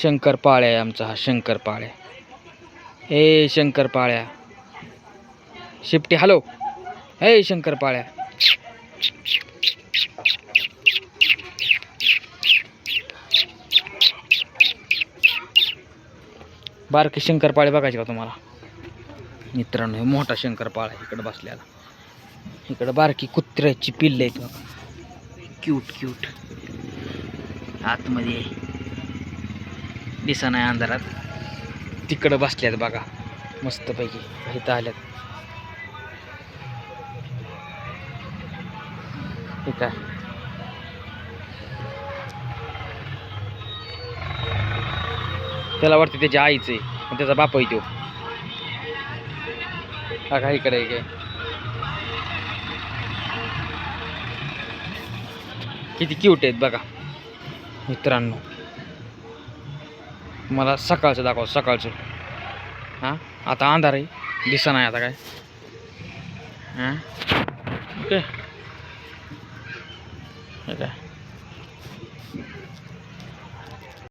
शंकरपाळ्या आहे आमचा हा शंकरपाळ्या ए शंकरपाळ्या. शिपटी हॅलो. हे शंकरपाळ्या. बारके शंकरपाळे बघायचे का तुम्हाला? मित्रांनो हे मोठा शंकरपाळा इकडं बसलेला. इकडं बारकी कुत्र्याची पिल्ल आहेत बघा. क्यूट क्यूट आतमध्ये. दिसा नाही अंधारात. तिकडं बसल्यात बघा. मस्तपैकी. इथं आल्यात. ठीक आहे त्याला वाटते त्याच्या आईचं आहे. त्याचा बाप आहे तो. बघा इकडे काय? किती क्यूट आहेत बघा. मित्रांनो. मला सकाळचं दाखव सकाळचं. हां? आता अंधार आहे. दिसा नाही आता काय. हां? ओके. काय?